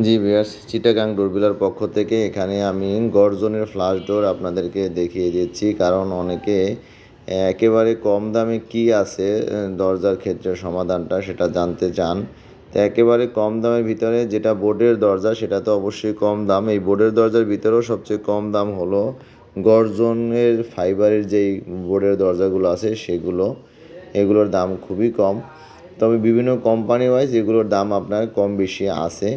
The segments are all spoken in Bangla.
জি ভিয়ার্স চিটাগাং ডোরবিলার পক্ষ থেকে এখানে আমি গর্জনের ফ্লাশ ডোর আপনাদেরকে দেখিয়ে দিচ্ছি। কারণ অনেকে একেবারে কম দামে কি আছে দরজার ক্ষেত্রে সমাধানটা সেটা জানতে চান। তো একেবারে কম দামের ভিতরে যেটা বোর্ডের দরজা, সেটা তো অবশ্যই কম দাম। এই বোর্ডের দরজার ভিতরেও সবচেয়ে কম দাম হলো গর্জনের ফাইবারের যেই বোর্ডের দরজাগুলো আছে, সেগুলো। এগুলোর দাম খুবই কম। তবে বিভিন্ন কোম্পানি ওয়াইজ এগুলোর দাম আপনার কম বেশি আছে।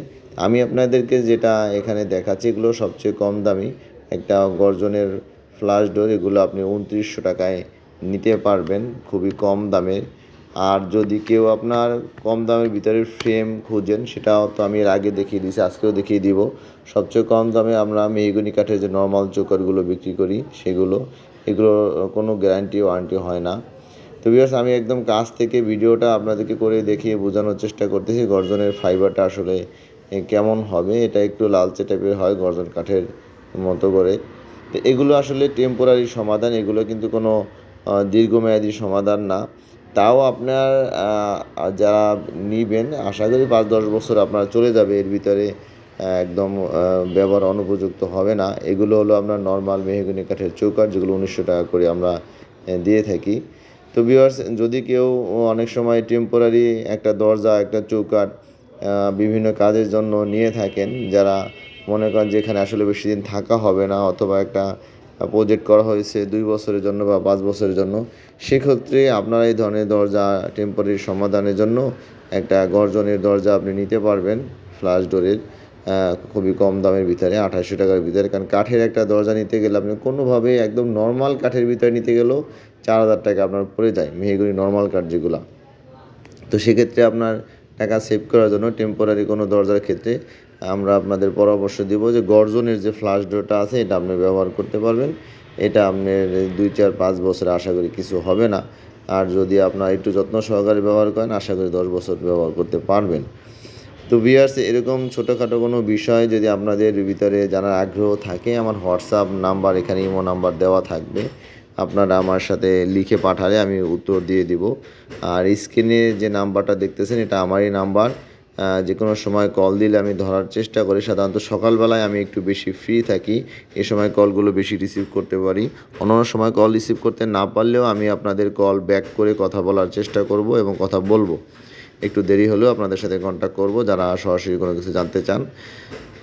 আমি আপনাদেরকে যেটা এখানে দেখাচ্ছি, এগুলো সবচেয়ে কম দামি। একটা গর্জনের ফ্লাশ ডোর এগুলো আপনি উনত্রিশশো টাকায় নিতে পারবেন, খুবই কম দামে। আর যদি কেউ আপনার কম দামের ভিতরে ফ্রেম খুঁজেন, সেটাও তো আমি এর আগে দেখিয়ে দিয়েছি, আজকেও দেখিয়ে দিব। সবচেয়ে কম দামে আমরা মেহগনি কাঠের যে নর্মাল চোকারগুলো বিক্রি করি, সেগুলো, এগুলো কোনো গ্যারান্টি ওয়ারেন্টি হয় না। তো বিয়ার্স আমি একদম কাছ থেকে ভিডিওটা আপনাদেরকে করে দেখিয়ে বোঝানোর চেষ্টা করতেছি, গর্জনের ফাইবারটা আসলে কেমন হবে, এটা একটু লালচে টাইপের হয় গর্জন কাঠের মতো করে। তো এগুলো আসলে টেম্পোরারি সমাধান, এগুলো কিন্তু কোনো দীর্ঘমেয়াদী সমাধান না। তাও আপনার যারা নিবেন, আশা করি পাঁচ দশ বছর আপনার চলে যাবে, এর ভিতরে একদম ব্যবহার অনুপযুক্ত হবে না। এগুলো হলো আপনার নর্মাল মেহগনি কাঠের চৌকাঠ, যেগুলো উনিশশো টাকা করে আমরা দিয়ে থাকি। তো ভিউয়ার্স যদি কেউ অনেক সময় টেম্পোরারি একটা দরজা, একটা চৌকাঠ বিভিন্ন কাজের জন্য নিয়ে থাকেন, যারা মনে করেন যেখানে আসলে বেশি দিন থাকা হবে না, অথবা একটা প্রজেক্ট করা হয়েছে দুই বছরের জন্য বা পাঁচ বছরের জন্য, সেক্ষেত্রে আপনারা এই ধরনের দরজা টেম্পোরারি সমাধানের জন্য একটা গর্জনের দরজা আপনি নিতে পারবেন ফ্লাশ ডোরের খুবই কম দামের ভিতরে আঠাশশো টাকার ভিতরে, কারণ কাঠের একটা দরজা নিতে গেলে আপনি কোনোভাবে একদম নর্মাল কাঠের ভিতরে নিতে গেলেও চার হাজার টাকা আপনার পড়ে যায় মেহেগুড়ি নর্মাল কাঠ যেগুলো। তো সেক্ষেত্রে আপনার টাকা সেভ করার জন্য টেম্পোরারি কোনো দরজার ক্ষেত্রে আমরা আপনাদের পরামর্শ দিব যে গর্জনের যে ফ্লাশ ডোরটা আছে, এটা আপনি ব্যবহার করতে পারবেন। এটা আপনার দুই, চার, পাঁচ বছরে আশা করি কিছু হবে না। আর যদি আপনার একটু যত্ন সহকারে ব্যবহার করেন, আশা করি দশ বছর ব্যবহার করতে পারবেন। তো ভিয়ার্স এরকম ছোটোখাটো কোনো বিষয় যদি আপনাদের ভিতরে জানার আগ্রহ থাকে, আমার হোয়াটসঅ্যাপ নাম্বার এখানে ইমো নাম্বার দেওয়া থাকবে। আপনারা আমার সাথে লিখে পাঠালে আমি উত্তর দিয়ে দিব। আর স্ক্রিনে যে নাম্বারটা দেখতেছেন, এটা আমারই নাম্বার। যে কোনো সময় কল দিলে আমি ধরার চেষ্টা করি। সাধারণত সকালবেলায় আমি একটু বেশি ফ্রি থাকি। এ সময় কলগুলো বেশি রিসিভ করতে পারি। অন্যান্য সময় কল রিসিভ করতে না পারলেও আমি আপনাদের কল ব্যাক করে কথা বলার চেষ্টা করব এবং কথা বলব। একটু দেরি হলেও আপনাদের সাথে কন্ট্যাক্ট করব। যারা সরাসরি কোনো কিছু জানতে চান।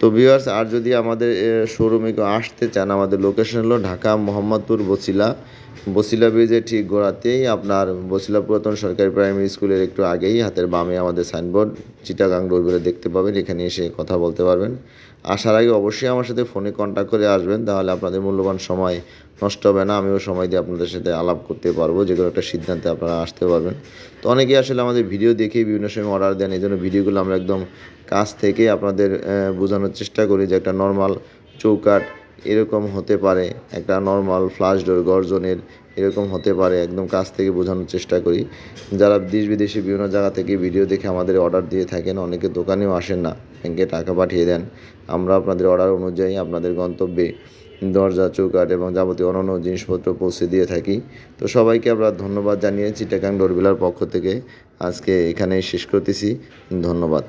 তো ভিউয়ার্স আর যদি আমাদের শোরুমে কেউ আসতে চান, আমাদের লোকেশন হলো ঢাকা মোহাম্মদপুর বসিলা। বসিলা ব্রিজের ঠিক গোড়াতেই আপনার বসিলা পুরাতন সরকারি প্রাইমারি স্কুলের একটু আগেই হাতের বামে আমাদের সাইনবোর্ড চিটাগাং ডোরবেলে দেখতে পাবেন। এখানে এসে কথা বলতে পারবেন। আসার আগে অবশ্যই আমার সাথে ফোনে কন্ট্যাক্ট করে আসবেন, তাহলে আপনাদের মূল্যবান সময় নষ্ট হবে না। আমিও সময় দিয়ে আপনাদের সাথে আলাপ করতে পারব, যে কোনো একটা সিদ্ধান্তে আপনারা আসতে পারবেন। তো অনেকেই আসলে আমাদের ভিডিও দেখে বিভিন্ন সময় অর্ডার দেন এই জন্য ভিডিওগুলো আমরা একদম কাছ থেকে আপনাদের বোঝানোর চেষ্টা করি যে একটা নর্মাল চৌকাঠ এরকম হতে পারে, একটা নর্মাল ফ্লাশ ডোর গর্জনের এরকম হতে পারে, একদম কাছ থেকে বোঝানোর চেষ্টা করি। যারা দেশ বিদেশে বিভিন্ন জায়গা থেকে ভিডিও দেখে আমাদের অর্ডার দিয়ে থাকেন, অনেকে দোকানেও আসেন না ব্যাংকে টাকা পাঠিয়ে দেন। আমরা আপনাদের অর্ডার অনুযায়ী আপনাদের গন্তব্যে দরজা, চৌকাঠ এবং যাবতীয় অন্যান্য জিনিসপত্র পৌঁছে দিয়ে থাকি। তো সবাইকে আমরা ধন্যবাদ জানিয়ে চিটাগাং ডোরবিলার পক্ষ থেকে আজকে এখানেই শেষ করতেছি। ধন্যবাদ।